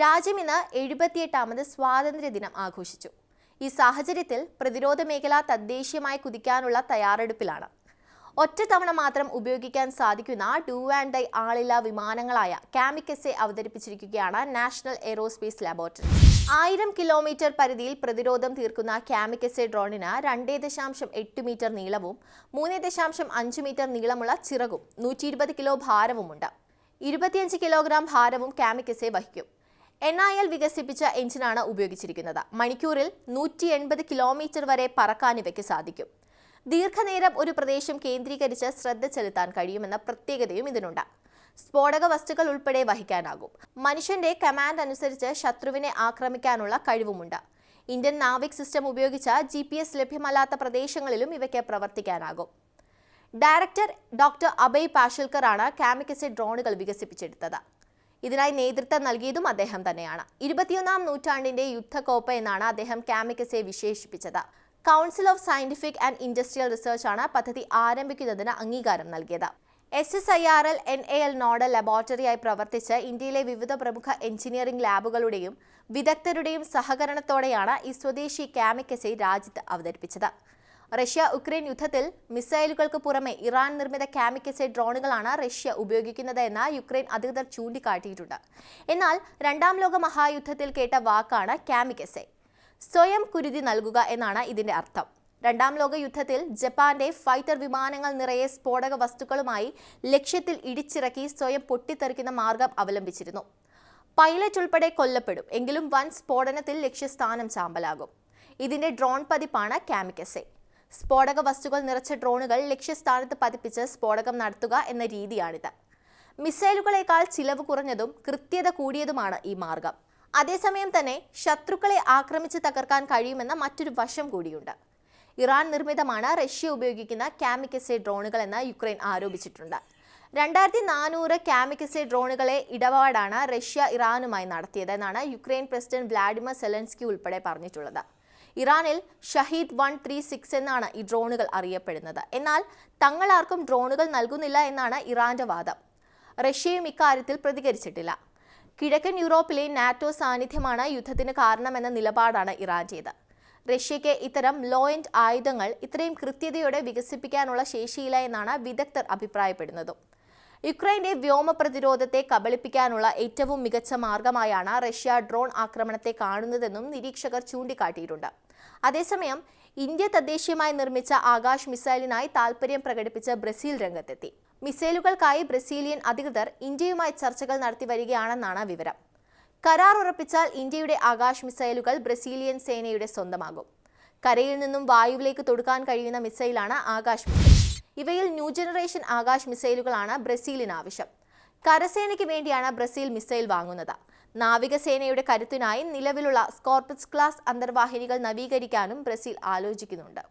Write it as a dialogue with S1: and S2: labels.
S1: രാജ്യം ഇന്ന് എഴുപത്തിയെട്ടാമത് സ്വാതന്ത്ര്യ ദിനം ആഘോഷിച്ചു. ഈ സാഹചര്യത്തിൽ പ്രതിരോധ മേഖല തദ്ദേശീയമായി കുതിക്കാനുള്ള തയ്യാറെടുപ്പിലാണ്. ഒറ്റത്തവണ മാത്രം ഉപയോഗിക്കാൻ സാധിക്കുന്ന ഡു ആൻഡ് ഡൈ ആളില്ല വിമാനങ്ങളായ കാമിക്കസെ അവതരിപ്പിച്ചിരിക്കുകയാണ് നാഷണൽ എയ്റോസ്പേസ് ലബോറട്ടറി. ആയിരം കിലോമീറ്റർ പരിധിയിൽ പ്രതിരോധം തീർക്കുന്ന കാമിക്കസെ ഡ്രോണിന് രണ്ടേ ദശാംശം എട്ട് മീറ്റർ നീളവും മൂന്ന് ദശാംശം അഞ്ച് മീറ്റർ നീളമുള്ള ചിറകും നൂറ്റി ഇരുപത് കിലോ ഭാരവുമുണ്ട്. ഇരുപത്തിയഞ്ച് കിലോഗ്രാം ഭാരവും കാമിക്കസെ വഹിക്കും. എൻ ഐ എൽ വികസിപ്പിച്ച എഞ്ചിനാണ് ഉപയോഗിച്ചിരിക്കുന്നത്. മണിക്കൂറിൽ നൂറ്റി എൺപത് കിലോമീറ്റർ വരെ പറക്കാൻ ഇവയ്ക്ക് സാധിക്കും. ദീർഘനേരം ഒരു പ്രദേശം കേന്ദ്രീകരിച്ച് ശ്രദ്ധ ചെലുത്താൻ കഴിയുമെന്ന പ്രത്യേകതയും ഇതിനുണ്ട്. സ്ഫോടക വസ്തുക്കൾ ഉൾപ്പെടെ വഹിക്കാനാകും. മനുഷ്യന്റെ കമാൻഡ് അനുസരിച്ച് ശത്രുവിനെ ആക്രമിക്കാനുള്ള കഴിവുമുണ്ട്. ഇന്ത്യൻ നാവിക് സിസ്റ്റം ഉപയോഗിച്ച ജി പി എസ് ലഭ്യമല്ലാത്ത പ്രദേശങ്ങളിലും ഇവയ്ക്ക് പ്രവർത്തിക്കാനാകും. ഡയറക്ടർ ഡോക്ടർ അഭയ് പാഷൽക്കറാണ് കാമിക്കസെ ഡ്രോണുകൾ വികസിപ്പിച്ചെടുത്തത്. ഇതിനായി നേതൃത്വം നൽകിയതും അദ്ദേഹം തന്നെയാണ്. ഇരുപത്തിയൊന്നാം നൂറ്റാണ്ടിന്റെ യുദ്ധക്കോപ്പ എന്നാണ് അദ്ദേഹം കാമിക്കസെ വിശേഷിപ്പിച്ചത്. Council of scientific and industrial research ആണ് പദ്ധതി ആരംഭിക്കുന്നതിന് അംഗീകാരം നൽകിയത്. C S I R L N A L nodal ലബോറട്ടറിയായി പ്രവർത്തിച്ച് ഇന്ത്യയിലെ വിവിധ പ്രമുഖ എഞ്ചിനീയറിംഗ് ലാബുകളുടെയും വിദഗ്ധരുടെയും സഹകരണത്തോടെയാണ് ഈ സ്വദേശി കാമിക്കസെ രാജ്യത്ത് അവതരിപ്പിച്ചത്. റഷ്യ ഉക്രൈൻ യുദ്ധത്തിൽ മിസൈലുകൾക്ക് പുറമെ ഇറാൻ നിർമ്മിത കാമിക്കസെ ഡ്രോണുകളാണ് റഷ്യ ഉപയോഗിക്കുന്നത് എന്ന് യുക്രൈൻ അധികൃതർ ചൂണ്ടിക്കാട്ടിയിട്ടുണ്ട്. എന്നാൽ രണ്ടാം ലോക മഹായുദ്ധത്തിൽ കേട്ട വാക്കാണ് കാമിക്കസെ സ്വയം കുരുതി നൽകുക എന്നാണ് ഇതിന്റെ അർത്ഥം. രണ്ടാം ലോക യുദ്ധത്തിൽ ജപ്പാന്റെ ഫൈറ്റർ വിമാനങ്ങൾ നിറയെ സ്ഫോടക വസ്തുക്കളുമായി ലക്ഷ്യത്തിൽ ഇടിച്ചിറക്കി സ്വയം പൊട്ടിത്തെറിക്കുന്ന മാർഗം അവലംബിച്ചിരുന്നു. പൈലറ്റ് ഉൾപ്പെടെ കൊല്ലപ്പെടും. എങ്കിലും വൻ സ്ഫോടനത്തിൽ ലക്ഷ്യസ്ഥാനം ചാമ്പലാകും. ഇതിന്റെ ഡ്രോൺ പതിപ്പാണ് കാമിക്കസെ സ്ഫോടക വസ്തുക്കൾ നിറച്ച ഡ്രോണുകൾ ലക്ഷ്യസ്ഥാനത്ത് പതിപ്പിച്ച് സ്ഫോടകം നടത്തുക എന്ന രീതിയാണിത്. മിസൈലുകളേക്കാൾ ചിലവ് കുറഞ്ഞതും കൃത്യത കൂടിയതുമാണ് ഈ മാർഗം. അതേസമയം തന്നെ ശത്രുക്കളെ ആക്രമിച്ച് തകർക്കാൻ കഴിയുമെന്ന മറ്റൊരു വശം കൂടിയുണ്ട്. ഇറാൻ നിർമ്മിതമാണ് റഷ്യ ഉപയോഗിക്കുന്ന കാമിക്കസെ ഡ്രോണുകൾ എന്ന് യുക്രൈൻ ആരോപിച്ചിട്ടുണ്ട്. രണ്ടായിരത്തി നാനൂറ് കാമിക്കസെ ഡ്രോണുകളെ ഇടപാടാണ് റഷ്യ ഇറാനുമായി നടത്തിയത് എന്നാണ് യുക്രൈൻ പ്രസിഡന്റ് വ്ളാഡിമിർ സെലൻസ്കി ഉൾപ്പെടെ പറഞ്ഞിട്ടുള്ളത്. ഇറാനിൽ ഷഹീദ് വൺ ത്രീ സിക്സ് എന്നാണ് ഈ ഡ്രോണുകൾ അറിയപ്പെടുന്നത്. എന്നാൽ തങ്ങൾ ആർക്കും ഡ്രോണുകൾ നൽകുന്നില്ല എന്നാണ് ഇറാന്റെ വാദം. റഷ്യയും ഇക്കാര്യത്തിൽ പ്രതികരിച്ചിട്ടില്ല. കിഴക്കൻ യൂറോപ്പിലെ നാറ്റോ സാന്നിധ്യമാണ് യുദ്ധത്തിന് കാരണമെന്ന നിലപാടാണ് ഇറാന്റേത് റഷ്യയ്ക്ക് ഇത്തരം ലോ ആയുധങ്ങൾ ഇത്രയും കൃത്യതയോടെ വികസിപ്പിക്കാനുള്ള ശേഷിയില്ല എന്നാണ് വിദഗ്ധർ അഭിപ്രായപ്പെടുന്നതും. യുക്രൈന്റെ വ്യോമ പ്രതിരോധത്തെ കബളിപ്പിക്കാനുള്ള ഏറ്റവും മികച്ച മാർഗമായാണ് റഷ്യ ഡ്രോൺ ആക്രമണത്തെ കാണുന്നതെന്നും നിരീക്ഷകർ ചൂണ്ടിക്കാട്ടിയിട്ടുണ്ട്. അതേസമയം ഇന്ത്യ തദ്ദേശീയമായി നിർമ്മിച്ച ആകാശ് മിസൈലിനായി താൽപര്യം പ്രകടിപ്പിച്ച ബ്രസീൽ രംഗത്തെത്തി. മിസൈലുകൾക്കായി ബ്രസീലിയൻ അധികൃതർ ഇന്ത്യയുമായി ചർച്ചകൾ നടത്തി വരികയാണെന്നാണ് വിവരം. കരാർ ഉറപ്പിച്ചാൽ ഇന്ത്യയുടെ ആകാശ് മിസൈലുകൾ ബ്രസീലിയൻ സേനയുടെ സ്വന്തമാകും. കരയിൽ നിന്നും വായുവിലേക്ക് തൊടുക്കാൻ കഴിയുന്ന മിസൈലാണ് ആകാശ് മിസൈൽ. ഇവയിൽ ന്യൂ ജനറേഷൻ ആകാശ് മിസൈലുകളാണ് ബ്രസീലിന് ആവശ്യം. കരസേനയ്ക്ക് വേണ്ടിയാണ് ബ്രസീൽ മിസൈൽ വാങ്ങുന്നത്. നാവികസേനയുടെ കരുത്തിനായി നിലവിലുള്ള സ്കോർപിസ് ക്ലാസ് അന്തർവാഹിനികൾ നവീകരിക്കാനും ബ്രസീൽ ആലോചിക്കുന്നുണ്ട്.